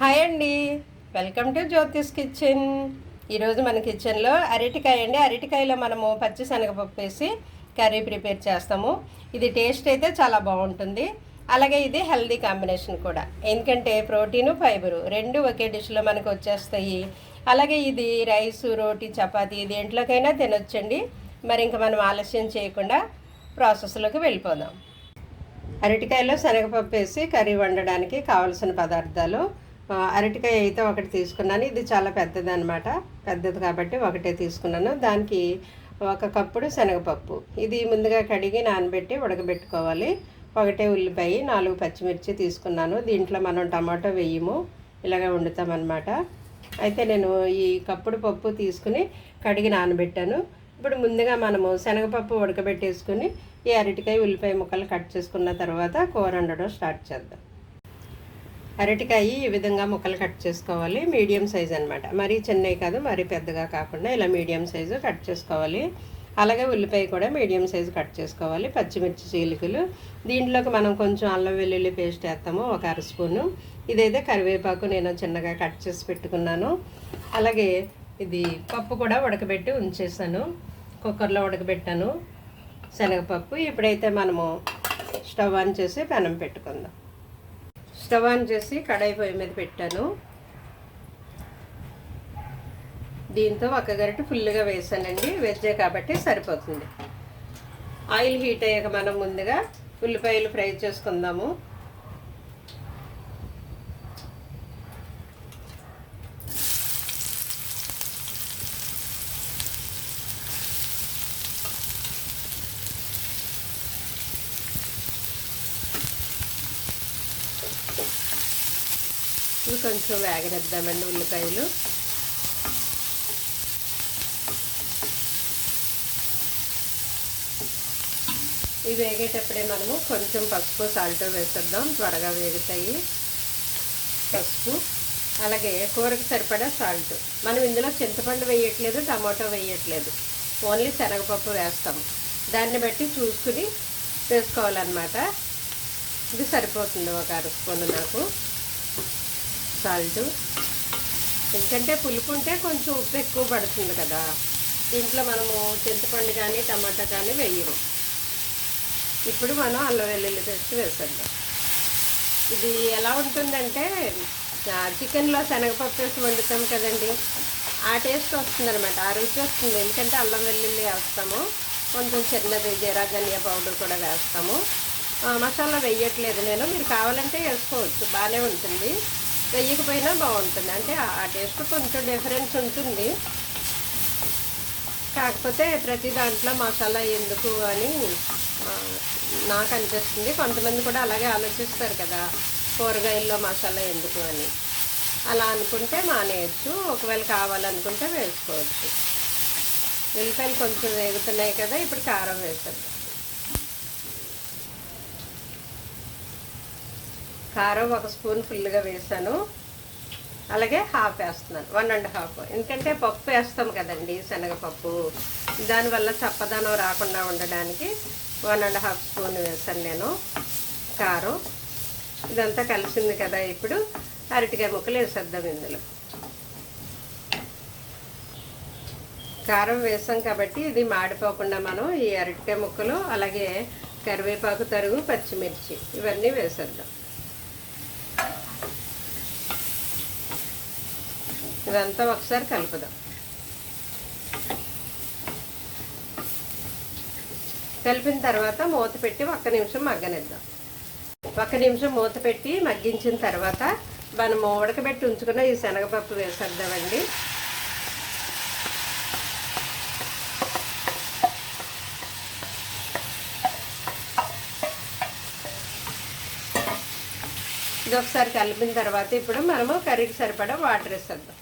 Hi అండి. Welcome to Jyothish kitchen. ఈరోజు మన కిచెన్లో అరటికాయ అండి. అరటికాయలో మనము పచ్చి శనగపప్పు వేసి కర్రీ ప్రిపేర్ చేస్తాము. ఇది టేస్ట్ అయితే చాలా బాగుంటుంది. అలాగే ఇది హెల్దీ కాంబినేషన్ కూడా. ఎందుకంటే ప్రోటీను ఫైబరు రెండు ఒకే డిష్లో మనకు వచ్చేస్తాయి. అలాగే ఇది రైస్ రోటీ చపాతీ దేంట్లోకైనా తినొచ్చండి. మరి ఇంకా మనం ఆలస్యం చేయకుండా ప్రాసెస్లోకి వెళ్ళిపోదాం. అరటికాయలో శనగపప్పు వేసి కర్రీ వండడానికి కావలసిన పదార్థాలు అరటికాయ అయితే ఒకటి తీసుకున్నాను. ఇది చాలా పెద్దది అనమాట పెద్దది కాబట్టి ఒకటే తీసుకున్నాను. దానికి ఒక కప్పుడు శనగపప్పు. ఇది ముందుగా కడిగి నానబెట్టి ఉడకబెట్టుకోవాలి. ఒకటే ఉల్లిపాయ నాలుగు పచ్చిమిర్చి తీసుకున్నాను. దీంట్లో మనం టమాటో వేయము. ఇలాగ వండుతామన్నమాట. అయితే నేను ఈ కప్పుడు పప్పు తీసుకుని కడిగి నానబెట్టాను. ఇప్పుడు ముందుగా మనము శనగపప్పు ఉడకబెట్టేసుకుని ఈ అరటికాయ ఉల్లిపాయ ముక్కలు కట్ చేసుకున్న తర్వాత కూర వండడం స్టార్ట్ చేద్దాం. అరటికాయ ఈ విధంగా ముక్కలు కట్ చేసుకోవాలి. మీడియం సైజ్ అనమాట మరీ చిన్నవి కాదు మరీ పెద్దగా కాకుండా ఇలా మీడియం సైజు కట్ చేసుకోవాలి. అలాగే ఉల్లిపాయ కూడా మీడియం సైజు కట్ చేసుకోవాలి. పచ్చిమిర్చి చీలికలు. దీంట్లోకి మనం కొంచెం అల్లం వెల్లుల్లి పేస్ట్ వేస్తాము ఒక అర స్పూను. ఇదైతే కరివేపాకు నేను చిన్నగా కట్ చేసి పెట్టుకున్నాను. అలాగే ఇది పప్పు కూడా ఉడకబెట్టి ఉంచేసాను. కుక్కర్లో ఉడకబెట్టాను శనగపప్పు. ఇప్పుడైతే మనము స్టవ్ ఆన్ చేసి పెనం పెట్టుకుందాం. స్టవ్ ఆన్ చేసి కడాయి పొయ్యి మీద పెట్టాను. దీంతో ఒక గరిటె ఫుల్గా వేసానండి. వెజ్జే కాబట్టి సరిపోతుంది. ఆయిల్ హీట్ అయ్యాక మనం ముందుగా ఉల్లిపాయలు ఫ్రై చేసుకుందాము. ఇవి కొంచెం వేగనిద్దామండి ఉల్లిపాయలు. ఇవి వేగేటప్పుడే మనము కొంచెం పసుపు సాల్ట్ వేసేద్దాం. త్వరగా వేగుతాయి పసుపు. అలాగే కూరకు సరిపడా సాల్ట్ మనం ఇందులో చింతపండు వేయట్లేదు టమాటో వేయట్లేదు. ఓన్లీ శనగపప్పు వేస్తాం. దాన్ని బట్టి చూసుకుని వేసుకోవాలన్నమాట. ఇది సరిపోతుంది ఒక అర స్పూన్ నాకు. సాల్ట్. ఎందుకంటే పులుపు ఉంటే కొంచెం ఉప్పు ఎక్కువ పడుతుంది కదా. దీంట్లో మనము చింతపండు కానీ టమాటా కానీ వేయము. ఇప్పుడు మనం అల్లం వెల్లుల్లి పేస్ట్ వేసేద్దాం. ఇది ఎలా ఉంటుందంటే చికెన్లో శనగపప్పు వేసి వండుతాం కదండి. ఆ టేస్ట్ వస్తుందన్నమాట ఆ రుచి వస్తుంది. ఎందుకంటే అల్లం వెల్లుల్లి వేస్తాము. కొంచెం చిన్నది జీరా ధనియా పౌడర్ కూడా వేస్తాము. మసాలా వేయట్లేదు. నేను మీరు కావాలంటే వేసుకోవచ్చు. బాగానే ఉంటుంది. వేయకపోయినా బాగుంటుంది. అంటే ఆ టేస్ట్ కొంచెం డిఫరెన్స్ ఉంటుంది. కాకపోతే ప్రతి దాంట్లో మసాలా ఎందుకు అని నాకు అనిపిస్తుంది. కొంతమంది కూడా అలాగే ఆలోచిస్తారు కదా కూరగాయల్లో మసాలా ఎందుకు అని. అలా అనుకుంటే మానేయచ్చు. ఒకవేళ కావాలనుకుంటే వేసుకోవచ్చు. ఉల్లిపాయలు కొంచెం వేగుతున్నాయి కదా ఇప్పుడు కారం వేసాను. కారం ఒక స్పూన్ ఫుల్గా వేసాను. అలాగే హాఫ్ వేస్తున్నాను. One and half. ఎందుకంటే పప్పు వేస్తాం కదండి శనగపప్పు. దానివల్ల చప్పదనం రాకుండా ఉండడానికి వన్ అండ్ హాఫ్ స్పూన్ వేసాను నేను కారం. ఇదంతా కలిసింది కదా ఇప్పుడు అరటికాయ ముక్కలు వేసేద్దాం ఇందులో. కారం వేసాం కాబట్టి ఇది మాడిపోకుండా మనం ఈ అరటికాయ ముక్కలు అలాగే కరివేపాకు తరుగు పచ్చిమిర్చి ఇవన్నీ వేసేద్దాం. ఇదంతా ఒకసారి కలుపుదాం. కలిపిన తర్వాత మూత పెట్టి ఒక్క నిమిషం మగ్గనిద్దాం. ఒక్క నిమిషం మూత పెట్టి మగ్గించిన తర్వాత మనం ఉడకబెట్టి ఉంచుకున్న ఈ శనగపప్పు వేసేద్దామండి. ఇది ఒకసారి కలిపిన తర్వాత ఇప్పుడు మనము కర్రీకి సరిపడా వాటర్ వేసేద్దాం.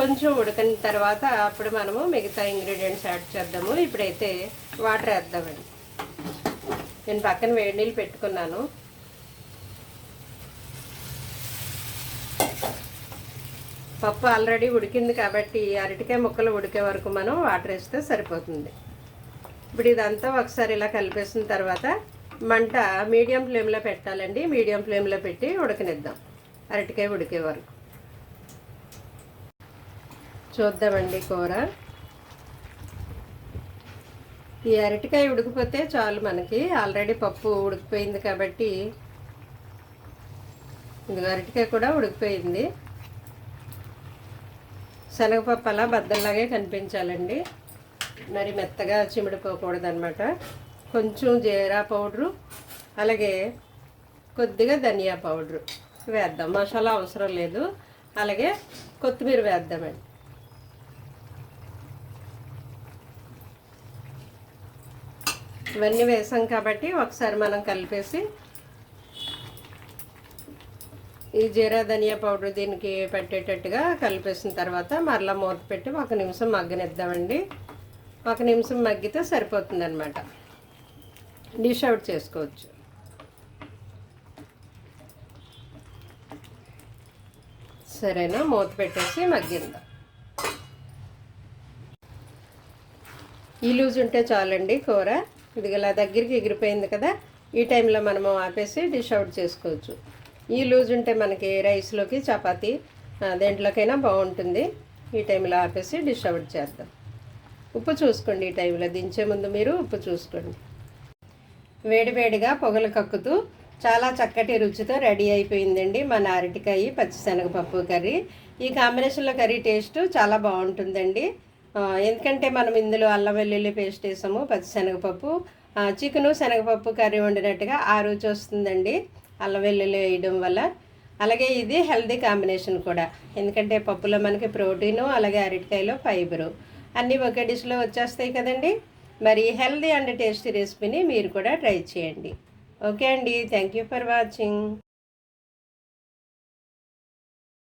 కొంచెం ఉడికిన తర్వాత అప్పుడు మనము మిగతా ఇంగ్రీడియంట్స్ యాడ్ చేద్దాము. ఇప్పుడైతే వాటర్ వేద్దామండి. నేను పక్కన వేడి నీళ్ళు పెట్టుకున్నాను. పప్పు ఆల్రెడీ ఉడికింది కాబట్టి అరటికాయ ముక్కలు ఉడికే వరకు మనం వాటర్ వేస్తే సరిపోతుంది. ఇప్పుడు ఇదంతా ఒకసారి ఇలా కలిపేసిన తర్వాత మంట మీడియం ఫ్లేమ్లో పెట్టాలండి. మీడియం ఫ్లేమ్లో పెట్టి ఉడకనిద్దాం. అరటికాయ ఉడికే వరకు. చూద్దామండి కూర. ఈ అరటికాయ ఉడికిపోతే చాలు మనకి. ఆల్రెడీ పప్పు ఉడికిపోయింది కాబట్టి ఇది అరటికాయ కూడా ఉడికిపోయింది. శనగపప్పు అలా బద్దల్లాగే కనిపించాలండి. మరి మెత్తగా చిమిడిపోకూడదు అనమాట కొంచెం జీరా పౌడరు అలాగే కొద్దిగా ధనియా పౌడరు వేద్దాం. మసాలా అవసరం లేదు. అలాగే కొత్తిమీర వేద్దామండి. ఇవన్నీ వేసాం కాబట్టి ఒకసారి మనం కలిపేసి ఈ జీరా ధనియా పౌడర్ దీనికి పెట్టేటట్టుగా కలిపేసిన తర్వాత మరలా మూత పెట్టి ఒక నిమిషం మగ్గనిద్దామండి. ఒక నిమిషం మగ్గితే సరిపోతుంది అనమాట డిష్ అవుట్ చేసుకోవచ్చు. సరేనా? మూత పెట్టేసి మగ్గిందాం ఈ లూజ్ ఉంటే చాలండి కూర. ఇది ఇలా దగ్గరికి ఎగిరిపోయింది కదా ఈ టైంలో మనము ఆపేసి డిష్ అవుట్ చేసుకోవచ్చు. ఈ లూజ్ ఉంటే మనకి రైస్లోకి చపాతీ దేంట్లోకైనా బాగుంటుంది. ఈ టైంలో ఆపేసి డిష్ అవుట్ చేద్దాం. ఉప్పు చూసుకోండి ఈ టైంలో దించే ముందు మీరు ఉప్పు చూసుకోండి. వేడివేడిగా పొగలు కక్కుతూ చాలా చక్కటి రుచితో రెడీ అయిపోయిందండి మన అరటికాయ పచ్చిశనగపప్పు కర్రీ. ఈ కాంబినేషన్లో కర్రీ టేస్ట్ చాలా బాగుంటుందండి. ఎందుకంటే మనం ఇందులో అల్లం వెల్లుల్లి పేస్ట్ వేసాము పచ్చిశనగపప్పు చికెను శనగపప్పు కర్రీ వండినట్టుగా ఆ రుచి వస్తుందండి అల్లం వెల్లుల్లి వేయడం వల్ల. అలాగే ఇది హెల్దీ కాంబినేషన్ కూడా. ఎందుకంటే పప్పులో మనకి ప్రోటీను అలాగే అరటికాయలో ఫైబరు. అన్నీ ఒకే డిష్లో వచ్చేస్తాయి కదండి. మరి హెల్దీ అండ్ టేస్టీ రెసిపీని మీరు కూడా ట్రై చేయండి. ఓకే అండి. Thank you for watching.